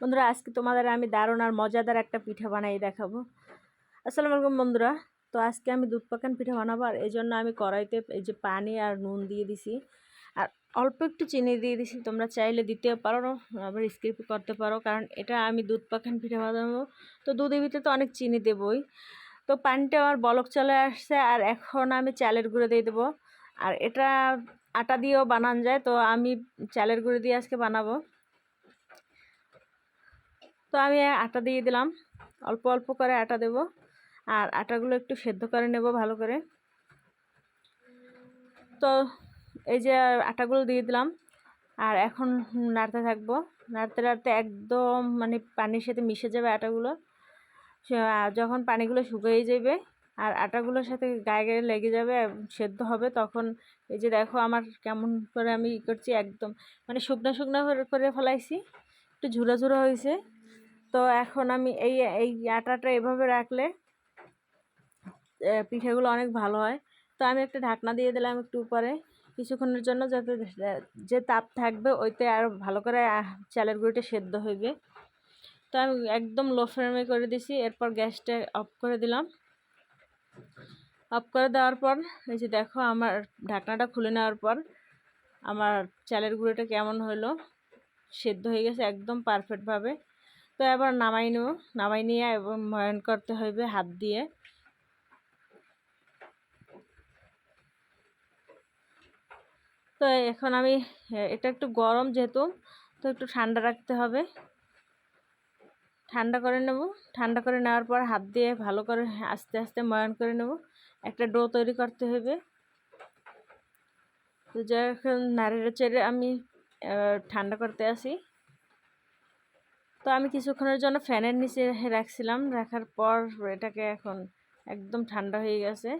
বন্ধুরা, আজকে তোমাদের আমি দারুণ আর মজাদার একটা পিঠা বানাই দেখাবো। আসসালামু আলাইকুম বন্ধুরা, তো আজকে আমি দুধ পাকান পিঠা বানাবো, আর এই জন্য আমি কড়াইতে এই যে পানি আর নুন দিয়ে দিছি, আর অল্প একটু চিনি দিয়ে দিছি। তোমরা চাইলে দিতে পারো, আবার স্কিপ করতে পারো, কারণ এটা আমি দুধ পাকান পিঠা বানাবো। তো দুধের ভিতরে তো অনেক চিনি দেবই। তো পানিটা আমার বলক চলে আসছে, আর এখন আমি চালের গুঁড়ো দিয়ে দেবো। আর এটা আটা দিয়েও বানান যায়, তো আমি চালের গুঁড়ো দিয়ে আজকে বানাবো। তো আমি আটা দিয়ে দিলাম। অল্প অল্প করে আটা দেব। আর আটাগুলো একটু সেদ্ধ করে নেব ভালো করে। তো এই যে আটাগুলো দিয়ে দিলাম। আর এখন নাড়তে থাকব। নাড়তে নাড়তে একদম মানে পানির সাথে মিশে যাবে আটাগুলো। যখন পানিগুলো শুকিয়ে যাবে আর আটাগুলোর সাথে গায়ে গায়ে লেগে যাবে, সেদ্ধ হবে, তখন এই যে দেখো আমার কেমন করে আমি ই করছি একদম। মানে শুকনো শুকনো করে ফেলাইছি। একটু ঝুরা ঝুরা হয়েছে। তো এখন আমি এই এই আটাটা এভাবে রাখলে পিঠেগুলো অনেক ভালো হয়। তো আমি একটা ঢাকনা দিয়ে দিলাম একটু উপরে কিছুক্ষণের জন্য যাতে যে তাপ থাকবে ওইতে আর ভালো করে চালের গুঁড়িটা সেদ্ধ হইবে তো আমি একদম লো ফ্লেমে করে দিছি, এরপর গ্যাসটা অফ করে দিলাম। অফ করে দেওয়ার পর, এই যে দেখো আমার ঢাকনাটা খুলে নেওয়ার পর, আমার চালের গুঁড়োটা কেমন হলো সেদ্ধ হয়ে গেছে একদম পারফেক্টভাবে তো এবার নামাই নেব। নামাই নিয়ে এবং ময়ন করতে হইবে হাত দিয়ে। তো এখন আমি এটা একটু গরম যেহেতু, তো একটু ঠান্ডা রাখতে হবে। ঠান্ডা করে নেব। ঠান্ডা করে নেওয়ার পর হাত দিয়ে ভালো করে আস্তে আস্তে ময়ন করে নেব। একটা ডো তৈরি করতে হবে তো যাই যখন নারিয়েল চেড়ে আমি ঠান্ডা করতে আসি। তো আমি কিছুক্ষণের জন্য ফ্যানের নিচে রাখছিলাম। রাখার পর এটাকে এখন একদম ঠান্ডা হয়ে গেছে।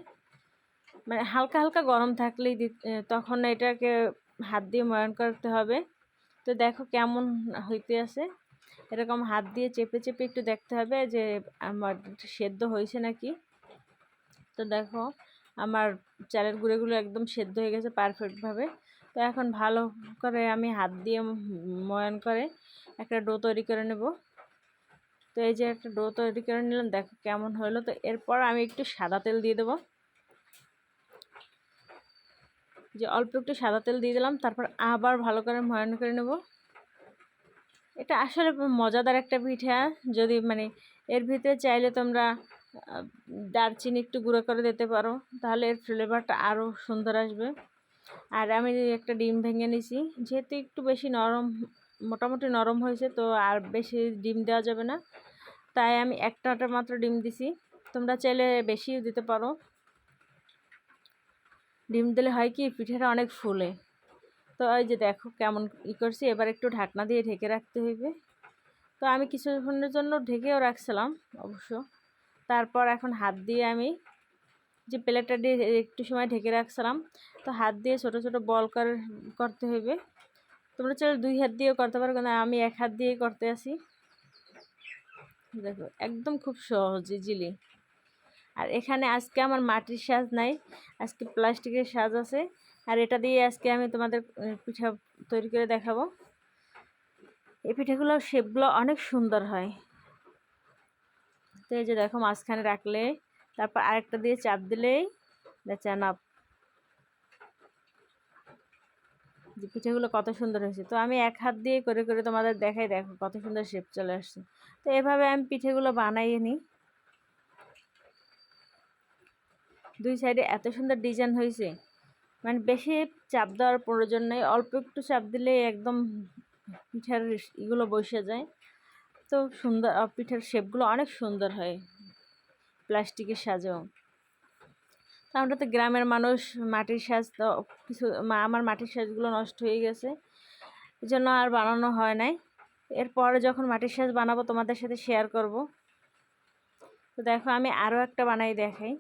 মানে হালকা হালকা গরম থাকলেই তখন এটাকে হাত দিয়ে ময়ন করতে হবে। তো দেখো কেমন হইতে আছে। এরকম হাত দিয়ে চেপে চেপে একটু দেখতে হবে যে আমার সেদ্ধ হয়েছে নাকি। তো দেখো আমার চালের গুঁড়োগুলো একদম সেদ্ধ হয়ে গেছে পারফেক্টভাবে তো এখন ভালো করে আমি হাত দিয়ে ময়ন করে একটা ডো তৈরি করে নেব। তো এই যে একটা ডো তৈরি করে নিলাম, দেখো কেমন হলো। তো এরপর আমি একটু সাদা তেল দিয়ে দেবো। যে অল্প একটু সাদা তেল দিয়ে দিলাম, তারপর আবার ভালো করে ময়ন করে নেব। এটা আসলে মজাদার একটা পিঠা, যদি মানে এর ভিতরে চাইলে তোমরা দারচিনি একটু গুঁড়ো করে দিতে পারো, তাহলে এর ফ্লেভারটা আরও সুন্দর আসবে। আর আমি একটা ডিম ভেঙে নিছি, যেহেতু একটু বেশি নরম, মোটামুটি নরম হয়েছে, তো আর বেশি ডিম দেওয়া যাবে না। তাই আমি একটা মাত্র ডিম দিছি। তোমরা চাইলে বেশিও দিতে পারো। ডিম দিলে হয় কি, পিঠেটা অনেক ফুলে। তো ওই যে দেখো কেমন ই করছি, এবার একটু ঢাকনা দিয়ে ঢেকে রাখতে হইবে। তো আমি কিছুক্ষণের জন্য ঢেকেও রাখছিলাম, অবশ্য। তারপর এখন হাত দিয়ে আমি যে প্লেটটা দিয়ে একটু সময় ঢেকে রাখছিলাম, তো হাত দিয়ে ছোট ছোট বল করে, করতে হবে তোমরা চলো দুই হাত দিয়েও করতে পারো, কিন্তু আমি এক হাত দিয়েই করতে আসি দেখো, একদম খুব সহজ ইজিলি আর এখানে আজকে আমার মাটির সাজ নাই, আজকে প্লাস্টিকের সাজ আছে। আর এটা দিয়ে আজকে আমি তোমাদের পিঠা তৈরি করে দেখাবো। এই পিঠাগুলো শেপগুলো অনেক সুন্দর হয়। তো এই যে দেখো, মাঝখানে রাখলে তারপর আরেকটা দিয়ে চাপ দিলেই বেচান আপ যে পিঠেগুলো কত সুন্দর হয়েছে। তো আমি এক হাত দিয়ে করে করে তোমাদের দেখাই, দেখো কত সুন্দর শেপ চলে আসছে। তো এভাবে আমি পিঠেগুলো বানাইয়ে নিই। দুই সাইডে এত সুন্দর ডিজাইন হয়েছে। মানে বেশি চাপ দেওয়ার প্রয়োজন নেই, অল্প একটু চাপ দিলে একদম পিঠার এগুলো বসে যায়। তো সুন্দর, পিঠার শেপগুলো অনেক সুন্দর হয়। প্লাস্টিকের সাজেও। তো আমরা তো গ্রামের মানুষ, মাটির সাজ তো কিছু আমার মাটির সাজগুলো নষ্ট হয়ে গেছে। এই জন্য আর বানানো হয় নাই। এরপরে যখন মাটির সাজ বানাবো, তোমাদের সাথে শেয়ার করব। তো দেখো, আমি আরও একটা বানাই দেখাই।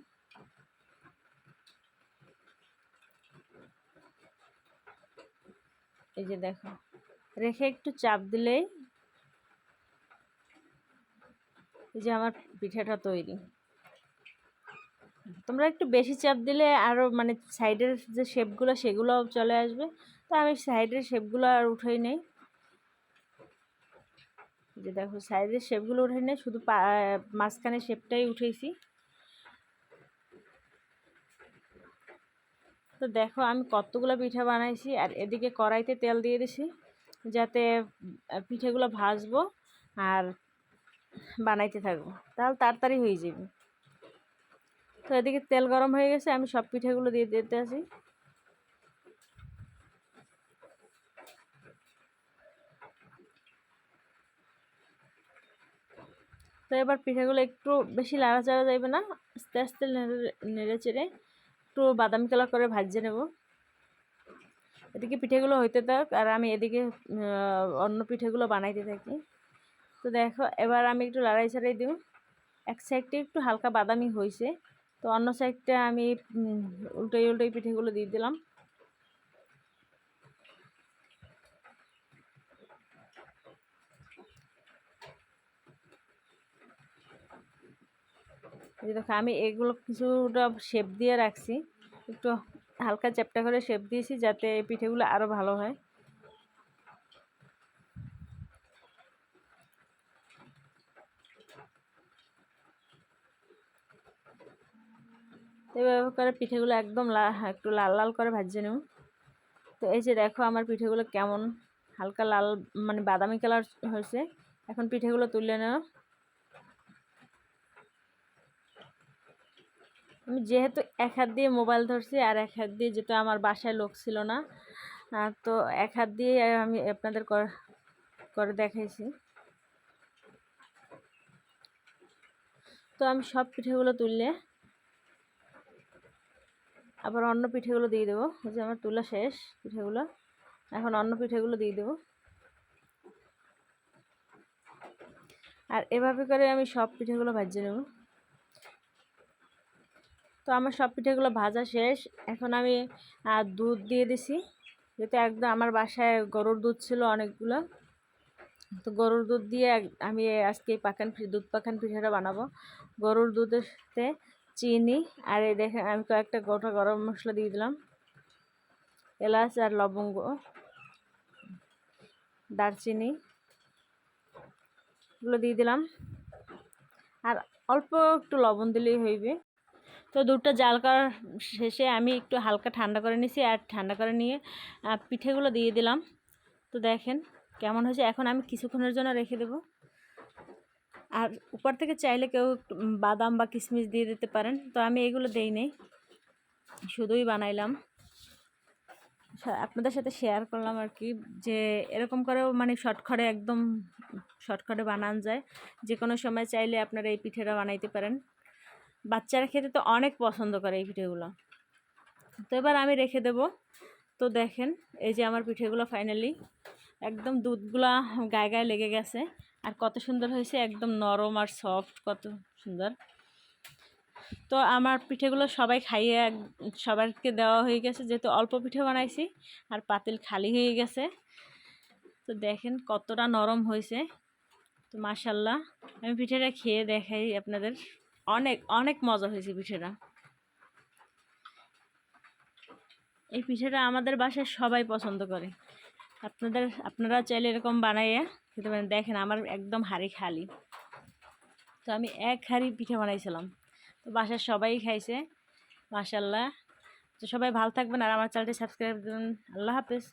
এই যে দেখো, রেখে একটু চাপ দিলেই এই যে আমার পিঠাটা তৈরি। তোমরা একটু বেশি চাপ দিলে আরও মানে সাইডের যে শেপগুলো সেগুলো চলে আসবে। তো আমি সাইডের শেপগুলো আর উঠেই নেই। যে দেখো সাইডের শেপগুলো উঠে নেই, শুধু মাঝখানে শেপটাই উঠেছি। তো দেখো, আমি কতগুলো পিঠা বানাইছি, আর এদিকে কড়াইতে তেল দিয়ে দিছি, যাতে পিঠেগুলো ভাজবো আর বানাইতে থাকব। তাহলে তাড়াতাড়ি হয়ে যাবে। তো এদিকে তেল গরম হয়ে গেছে, আমি সব পিঠেগুলো দিয়ে দিতে আসি। তো এবার পিঠেগুলো একটু বেশি লাড়াচাড়া যাবে না, আস্তে আস্তে নেড়ে চেড়ে একটু বাদামি কালার করে ভাজিয়ে নেব। এদিকে পিঠেগুলো হইতে থাক, আর আমি এদিকে অন্য পিঠেগুলো বানাইতে থাকি। তো দেখো, এবার আমি একটু লাড়াই ছাড়াই দিব এক সাইডটা একটু হালকা বাদামি হয়েছে তো অন্য সাইডটা আমি উল্টোই উল্টোই পিঠেগুলো দিয়ে দিলাম। দেখো, আমি এগুলো কিছুটা শেপ দিয়ে রাখছি। একটু হালকা চ্যাপটা করে শেপ দিয়েছি যাতে পিঠেগুলো আরও ভালো হয়। এভাবে করে পিঠেগুলো একদম একটু লাল লাল করে ভাজিয়ে নেব। তো এই যে দেখো আমার পিঠেগুলো কেমন হালকা লাল মানে বাদামি কালার হয়েছে। এখন পিঠেগুলো তুলে নেওয়া আমি যেহেতু এক হাত দিয়ে মোবাইল ধরছি আর এক হাত দিয়ে যেটা আমার বাসায় লোক ছিল না তো এক হাত দিয়ে আমি আপনাদের করে দেখাইছি। তো আমি সব পিঠেগুলো তুললে আবার অন্য পিঠেগুলো দিয়ে দেবো। যে আমার তোলা শেষ পিঠেগুলো। এখন অন্য পিঠেগুলো দিয়ে দেবো। আর এভাবে করে আমি সব পিঠেগুলো ভাজিয়ে নেব। তো আমার সব পিঠেগুলো ভাজা শেষ। এখন আমি দুধ দিয়ে দিছি। যেহেতু একদম আমার বাসায় গরুর দুধ ছিল অনেকগুলো। তো গরুর দুধ দিয়ে আমি আজকে পাকান দুধ পাকান পিঠাটা বানাবো। গরুর দুধেতে চিনি আর এই দেখেন, আমি কয়েকটা গোটা গরম মশলা দিয়ে দিলাম। এলাচ আর লবঙ্গ, দারচিনি, এগুলো দিয়ে দিলাম। আর অল্প একটু লবণ দিলেই হইবে। তো দুধটা জাল করার শেষে আমি একটু হালকা ঠান্ডা করে নিয়েছি আর ঠান্ডা করে নিয়ে পিঠেগুলো দিয়ে দিলাম। তো দেখেন কেমন হয়েছে। এখন আমি কিছুক্ষণের জন্য রেখে দেবো। আর উপর থেকে চাইলে কেউ বাদাম বা কিশমিশ দিয়ে দিতে পারেন। তো আমি এগুলো দেই নেই। শুধুই বানাইলাম। আপনাদের সাথে শেয়ার করলাম আর কি, যে এরকম করেও মানে শর্টখটে একদম শর্টখটে বানান যায়। যে কোনো সময় চাইলে আপনারা এই পিঠেটা বানাইতে পারেন। বাচ্চারা খেতে তো অনেক পছন্দ করে এই পিঠেগুলো। তো এবার আমি রেখে দেব। তো দেখেন, এই যে আমার পিঠেগুলো ফাইনালি একদম দুধগুলা গায়ে গায়ে লেগে গেছে। আর কত সুন্দর হয়েছে, একদম নরম আর সফট কত সুন্দর। তো আমার পিঠেগুলো সবাই খাইয়ে সবাইকে দেওয়া হয়ে গেছে, যেহেতু অল্প পিঠে বানাইছি, আর পাতিল খালি হয়ে গেছে। তো দেখেন কতটা নরম হয়েছে। তো মাসাল্লাহ আমি পিঠেটা খেয়ে দেখাই আপনাদের। অনেক অনেক মজা হয়েছে পিঠেটা। এই পিঠেটা আমাদের বাসায় সবাই পছন্দ করে। আপনাদের, আপনারা চাইলে এরকম বানাইয়া খেতে পারেন দেখেন আমার একদম হাড়ি খালি। তো আমি এক হাড়ি পিঠে বানাইছিলাম। তো বাসার সবাই খাইছে মাসাল্লাহ তো সবাই ভালো থাকবেন আর আমার চ্যানেলটি সাবস্ক্রাইব করুন। আল্লাহ হাফেজ।